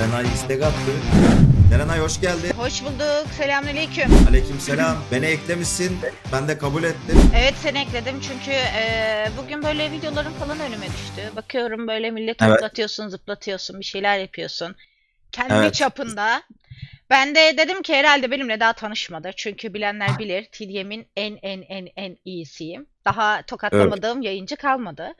Serenay istek attı. Serenay hoş geldin. Hoş bulduk. Selamünaleyküm. Aleykümselam. Beni eklemişsin. Ben de kabul ettim. Evet seni ekledim çünkü e, bugün böyle videoların falan önüme düştü. Bakıyorum böyle milleti Evet. zıplatıyorsun, zıplatıyorsun, bir şeyler yapıyorsun. Kendi Evet. çapında. Ben de dedim ki herhalde benimle daha tanışmadı. Çünkü bilenler bilir TDM'in en en en en iyisiyim. Daha tokatlamadığım yayıncı kalmadı.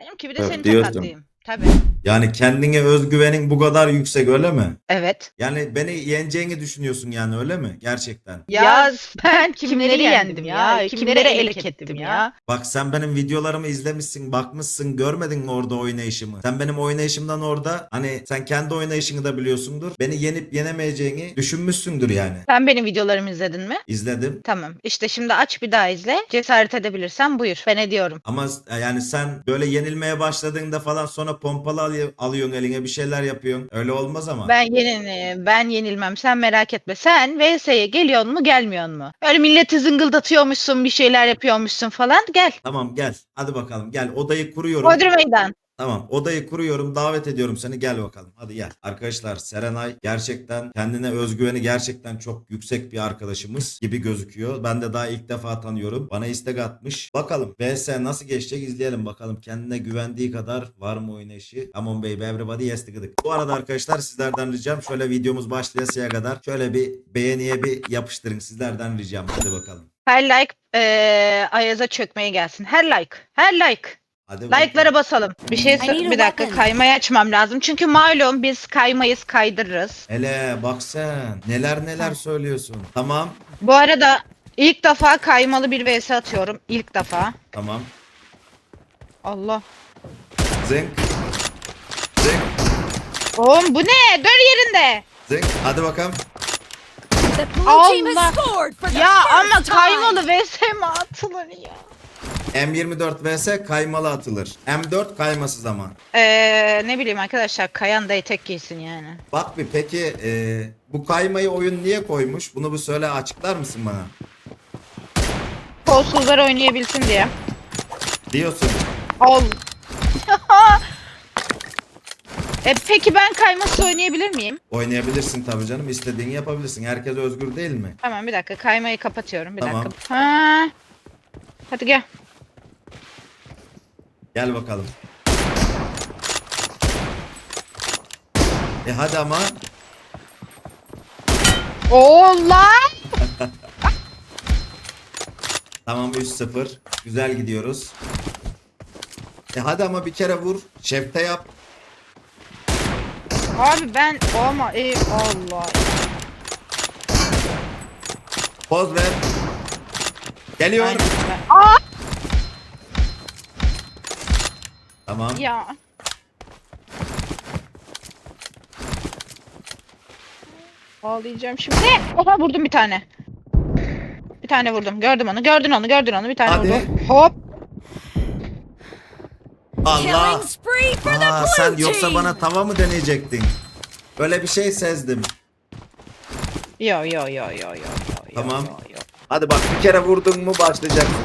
Dedim ki bir de Evet, seni diyorsun. tokatlayayım. Tabii. Yani kendine özgüvenin bu kadar yüksek öyle mi? Evet. Yani beni yeneceğini düşünüyorsun yani öyle mi? Gerçekten. Ya ben kimleri yendim ya? Kimleri elek ettim ya? Bak sen benim videolarımı izlemişsin, bakmışsın, görmedin mi orada oynayışımı? Sen benim oynayışımdan orada hani sen kendi oynayışını da biliyorsundur. Beni yenip yenemeyeceğini düşünmüşsündür yani. Sen benim videolarımı izledin mi? İzledim. Tamam. İşte şimdi aç bir daha izle. Cesaret edebilirsen buyur. Ben ediyorum. Ama yani sen böyle yenilmeye başladığında falan sonra pompalı alıyor- alıyorsun eline bir şeyler yapıyorsun. Öyle olmaz ama. Ben yenil ben yenilmem. Sen merak etme. Sen VS'ye geliyor mu gelmiyor mu? Öyle milleti zıngıldatıyormuşsun, bir şeyler yapıyormuşsun falan. Gel. Tamam gel. Hadi bakalım gel. Odayı kuruyorum. Hodri meydan. Tamam odayı kuruyorum davet ediyorum seni gel bakalım hadi gel. Arkadaşlar Serenay gerçekten kendine özgüveni gerçekten çok yüksek bir arkadaşımız gibi gözüküyor. Ben de daha ilk defa tanıyorum. Bana istek atmış. Bakalım VS nasıl geçecek izleyelim bakalım. Kendine güvendiği kadar var mı oynayışı? On baby everybody yes tıkıdık. Bu arada arkadaşlar sizlerden ricam şöyle videomuz başlayasıya kadar şöyle bir beğeniye bir yapıştırın sizlerden ricam. Hadi bakalım. Her like eee Ayaz'a çökmeye gelsin. Her like. Her like. Hadi. Like'lara basalım. Bir şey a bir dakika kaymayı açmam lazım. Çünkü malum biz kaymayız kaydırırız. Hele bak sen neler neler söylüyorsun. Tamam Bu arada ilk defa kaymalı bir vs atıyorum. İlk defa. tamam. Allah. Zınk. Zınk. Oğlum bu ne? Dön yerinde. Zınk. Hadi bakalım. The blue team Allah. has scored for the Ya ama time. kaymalı vs mi atılır ya? M24 vs kaymalı atılır. M4 kaymasız ama. Ee, ne bileyim arkadaşlar kayan da etek giysin yani. Bak bir peki e, bu kaymayı oyun niye koymuş? Bunu bir söyle açıklar mısın bana? Kolsuzlar oynayabilsin diye. Diyorsun. Ol. e peki ben kaymasız oynayabilir miyim? Oynayabilirsin tabii canım. istediğini yapabilirsin. Herkes özgür değil mi? Tamam bir dakika kaymayı kapatıyorum bir Tamam. dakika. Ha. Hadi gel. Gel bakalım. E hadi ama. Allah! Tamam 3-0. Güzel gidiyoruz. E hadi ama bir kere vur. Şefte yap. Abi ben ama ey Allah. Poz ver. Geliyor. Ben- Aa! Tamam. Ya. Ağlayacağım şimdi. Oha vurdum bir tane. Bir tane vurdum. Gördüm onu. Gördün onu. Gördün onu. Bir tane Hadi. vurdum. Hop. Allah. Aa, sen yoksa bana tava mı deneyecektin? Böyle bir şey sezdim. Yo yo yo yo yo yo. Tamam. yo, yo. Hadi bak bir kere vurdun mu başlayacaksın.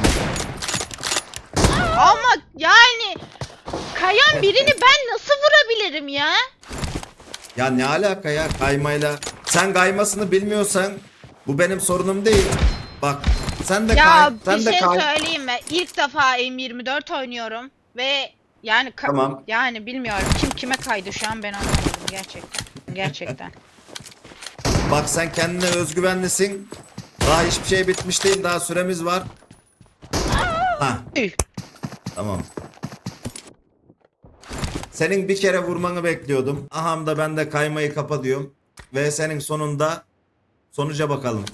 Ama yani kayan birini ben nasıl vurabilirim ya? Ya ne alaka ya kaymayla? Sen kaymasını bilmiyorsan bu benim sorunum değil. Bak sen de Ya kay. bir Sen de şey kay. söyleyeyim mi? İlk defa M24 oynuyorum ve yani Tamam. yani bilmiyorum kim kime kaydı şu an ben anlamadım gerçekten. Gerçekten. Bak sen kendine özgüvenlisin. Daha hiçbir şey bitmiş değil. Daha süremiz var. Ha Üh. tamam. Senin bir kere vurmanı bekliyordum. Aham da ben de kaymayı kapatıyorum. Ve senin sonunda sonuca bakalım.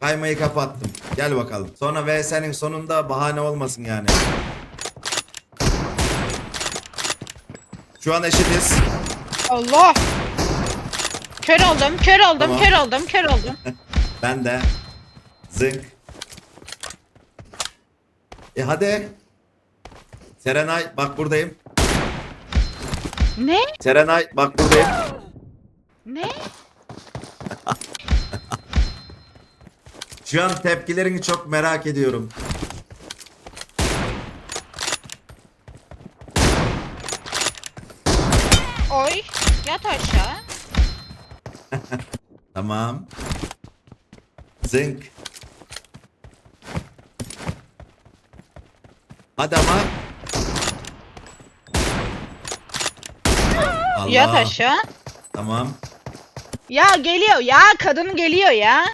Kaymayı kapattım. Gel bakalım. Sonra ve senin sonunda bahane olmasın yani. Şu an eşitiz. Allah. Kör oldum, kör oldum, Tamam. kör oldum, kör oldum. Ben de. Zınk. E hadi. Serenay bak buradayım. Ne? Serenay bak buradayım. Ne? Şu an tepkilerini çok merak ediyorum. Oy. Yat aşağı. Tamam. Zınk. Hadi ama. Allah. Yat aşağı. Tamam. Ya geliyor ya kadın geliyor ya.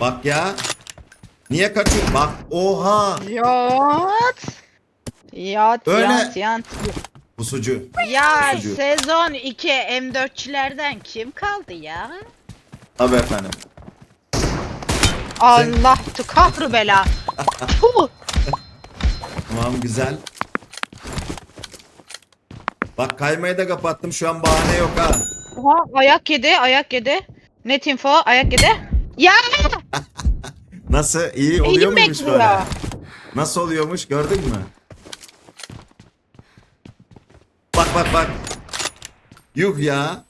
Bak ya. Niye kaçıyor? Bak. Oha. Yat. Yat Öyle- yat yat. Pusucu. Ya Sucuk. sezon 2 M4'çülerden kim kaldı ya? Tabii efendim. Allah tu kahru bela. Tamam güzel. Bak kaymayı da kapattım. Şu an bahane yok ha. Oha, ayak yedi ayak yedi. Net info ayak yedi. Ya Nasıl? İyi oluyor elim muymuş bekliyor. böyle? Nasıl oluyormuş gördün mü? Bak bak bak. Yuh ya.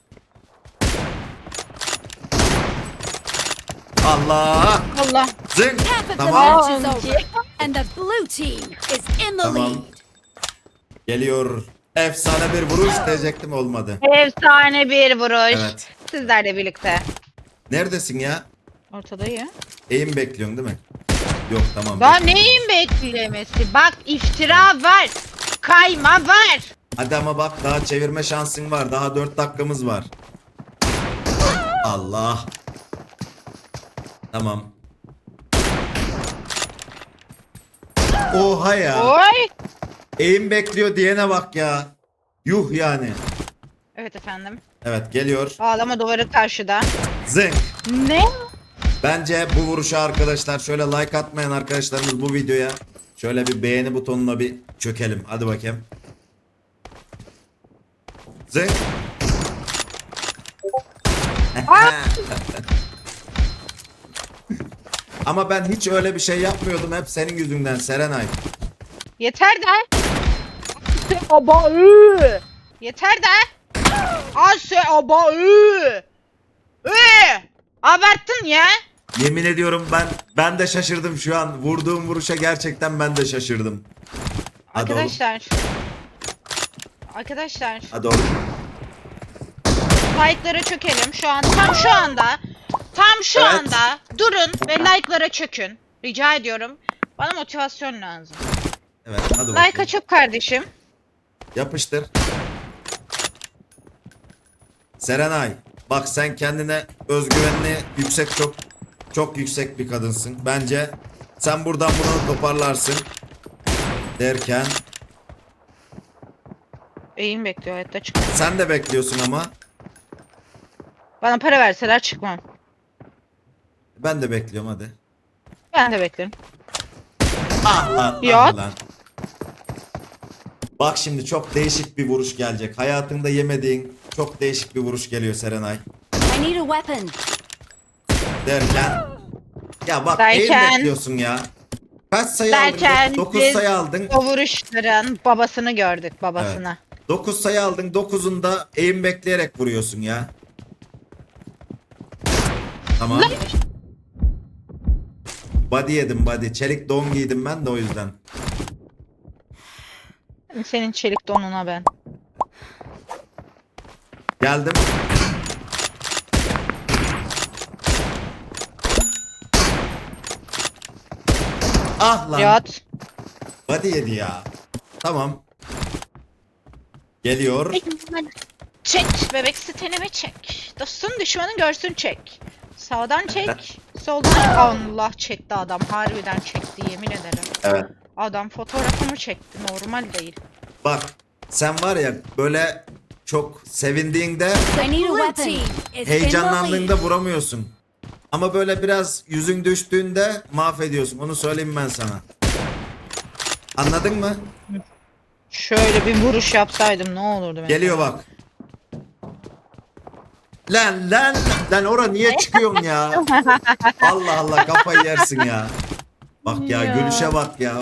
Allah. Allah. Zın. Half of the Tamam. match is Tamam. over, and the blue team is in the Tamam. lead. Geliyor. Efsane bir vuruş diyecektim olmadı. Efsane bir vuruş. Evet. Sizlerle birlikte. Neredesin ya? Ortadayım. Eğim bekliyorsun değil mi? Yok tamam. Daha bekliyorum. neyin beklemesi? Bak iftira var. Kayma var. Hadi ama bak daha çevirme şansın var. Daha 4 dakikamız var. Allah. Tamam. Oha ya. Oy. Eğim bekliyor diyene bak ya. Yuh yani. Evet efendim. Evet geliyor. Ağlama duvarı karşıda. Zınk. Ne? Bence bu vuruşa arkadaşlar şöyle like atmayan arkadaşlarımız bu videoya şöyle bir beğeni butonuna bir çökelim. Hadi bakayım. Zınk. Ama ben hiç öyle bir şey yapmıyordum. Hep senin yüzünden Serenay. Yeter de. Aba ıı. Yeter de. Ase aba ıı. Iı. Abarttın ya. Yemin ediyorum ben ben de şaşırdım şu an. Vurduğum vuruşa gerçekten ben de şaşırdım. Hadi oğlum. Arkadaşlar. Arkadaşlar. Hadi oğlum. Like'lara çökelim. Şu an tam şu anda. Tam şu Evet. anda. Durun ve like'lara çökün. Rica ediyorum. Bana motivasyon lazım. Evet hadi bakayım. Like'a çök kardeşim. Yapıştır. Serenay, bak sen kendine özgüvenli yüksek çok çok yüksek bir kadınsın. Bence sen buradan bunu toparlarsın. Derken Eğim bekliyor hayatta çık. sen de bekliyorsun ama Bana para verseler çıkmam. Ben de bekliyorum hadi. Ben de beklerim. Ah lan, ah lan. Bak şimdi çok değişik bir vuruş gelecek. Hayatında yemediğin çok değişik bir vuruş geliyor Serenay. I need a weapon. Derken ya bak Derken- bekliyorsun ya. Kaç sayı Derken aldın? 9 biz- sayı aldın. O vuruşların babasını gördük babasını. 9 sayı aldın. 9'unda eğim bekleyerek vuruyorsun ya. Tamam. Body yedim body. Çelik don giydim ben de o yüzden. Senin çelik donuna ben. Geldim. Ah lan. Yat. Body yedi ya. Tamam. Geliyor. Çek bebek sitenimi çek. Dostun düşmanın görsün çek. Sağdan çek. soldan çek. Allah çekti adam. Harbiden çekti yemin ederim. Evet. Adam fotoğrafımı çekti. Normal değil. Bak sen var ya böyle çok sevindiğinde heyecanlandığında vuramıyorsun. Ama böyle biraz yüzün düştüğünde mahvediyorsun. Onu söyleyeyim ben sana. Anladın mı? Şöyle bir vuruş yapsaydım ne olurdu mesela? Geliyor bak. Lan lan lan ora niye çıkıyorsun ya? Allah Allah kafayı yersin ya. Bak ya, Ya. gülüşe bak ya.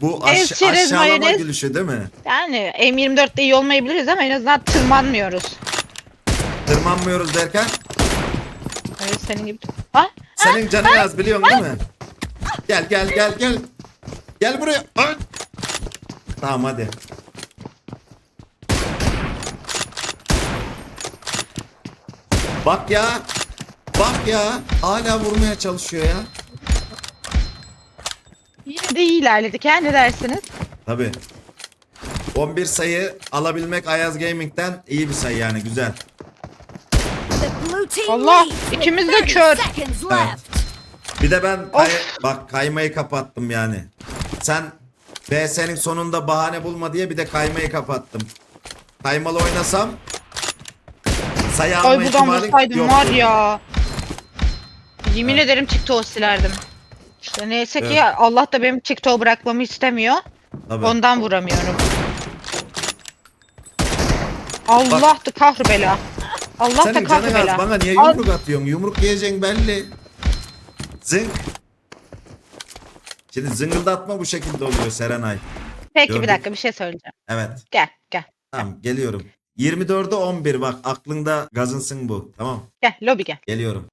Bu aş- Ev çerez aşağılama mayonez. gülüşü değil mi? Yani M24'te iyi olmayabiliriz ama en azından tırmanmıyoruz. Tırmanmıyoruz derken Evet senin gibi. Ha? senin canın yaz biliyorsun değil mi? Gel gel gel gel. Gel buraya. Ay. Tamam hadi. Bak ya. Bak ya. Hala vurmaya çalışıyor ya. Yine de iyi ilerledik ha ne dersiniz? Tabi. 11 sayı alabilmek Ayaz Gaming'den iyi bir sayı yani güzel. Allah, ikimiz de 30 kör. left. Bir de ben kay- bak kaymayı kapattım yani. Sen VS'nin sonunda bahane bulma diye bir de kaymayı kapattım. Kaymalı oynasam sayı alma Ay buradan ihtimalin vursaydım yoktu. var ya. Yemin ederim TikTok'u silerdim. İşte neyse ki Evet. Allah da benim TikTok'u bırakmamı istemiyor. Tabii. Ondan vuramıyorum. Allah da kahru bela. Allah da Senin kahru bela. bana niye Al- yumruk atıyorsun? Yumruk yiyeceksin belli. Zınk. Şimdi zıngıldatma bu şekilde oluyor Serenay. Peki bir dakika bir şey söyleyeceğim. Evet. Gel gel. Tamam geliyorum. 24'e 11 bak aklında gazınsın bu. Tamam. Gel lobi gel. Geliyorum.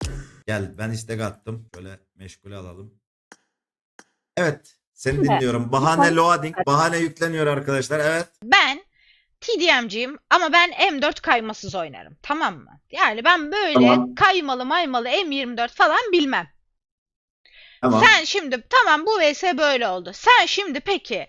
Gel ben istek attım. Böyle meşgule alalım. Evet. Seni Şimdi- dinliyorum. Bahane loading. Bahane yükleniyor arkadaşlar. Evet. Ben TDM'ciyim ama ben M4 kaymasız oynarım. Tamam mı? Yani ben böyle Tamam. kaymalı maymalı M24 falan bilmem. Tamam. Sen şimdi tamam bu vs böyle oldu. Sen şimdi peki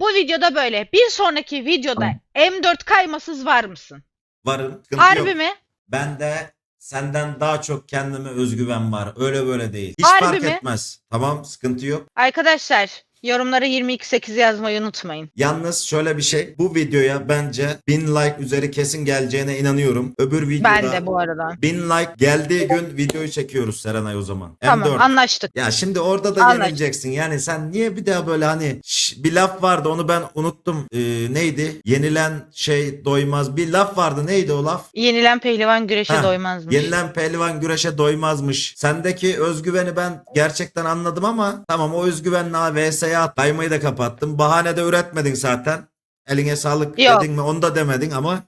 bu videoda böyle bir sonraki videoda M4 kaymasız var mısın? Varım. Sıkıntı Harbi yok. mi? Bende senden daha çok kendime özgüven var. Öyle böyle değil. Hiç Harbi fark mi? etmez. Tamam sıkıntı yok. Arkadaşlar yorumlara 22.8 yazmayı unutmayın. Yalnız şöyle bir şey. Bu videoya bence 1000 like üzeri kesin geleceğine inanıyorum. Öbür videoda Ben de bu arada. 1000 like geldiği gün videoyu çekiyoruz Serenay o zaman. Tamam M4. anlaştık. Ya şimdi orada da Anlaştık. yenileceksin. Yani sen niye bir daha böyle hani şş, bir laf vardı onu ben unuttum. Ee, neydi? Yenilen şey doymaz. Bir laf vardı. Neydi o laf? Yenilen pehlivan güreşe Ha, doymazmış. Yenilen pehlivan güreşe doymazmış. Sendeki özgüveni ben gerçekten anladım ama tamam o özgüvenle ha, At. Kaymayı da kapattım. Bahane de üretmedin zaten. Eline sağlık Yok. dedin mi onu da demedin ama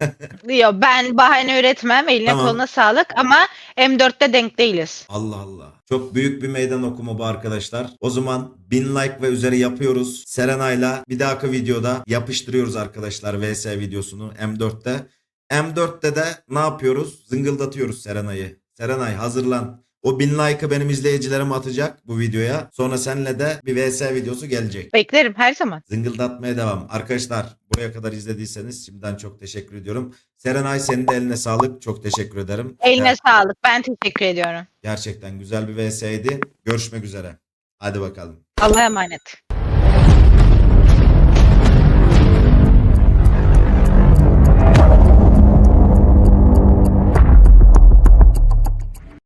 Diyor ben bahane üretmem eline Tamam. koluna sağlık ama M4'te denk değiliz. Allah Allah. Çok büyük bir meydan okuma bu arkadaşlar. O zaman 1000 like ve üzeri yapıyoruz. Serenay'la bir dahaki videoda yapıştırıyoruz arkadaşlar VS videosunu M4'te. M4'te de ne yapıyoruz? Zıngıldatıyoruz Serenay'ı. Serenay hazırlan. O 1000 like'ı benim izleyicilerim atacak bu videoya. Sonra seninle de bir VS videosu gelecek. Beklerim her zaman. Zıngıldatmaya devam. Arkadaşlar buraya kadar izlediyseniz şimdiden çok teşekkür ediyorum. Serenay senin de eline sağlık. Çok teşekkür ederim. Eline Ger- sağlık. Ben teşekkür ediyorum. Gerçekten güzel bir VS'ydi. Görüşmek üzere. Hadi bakalım. Allah'a emanet.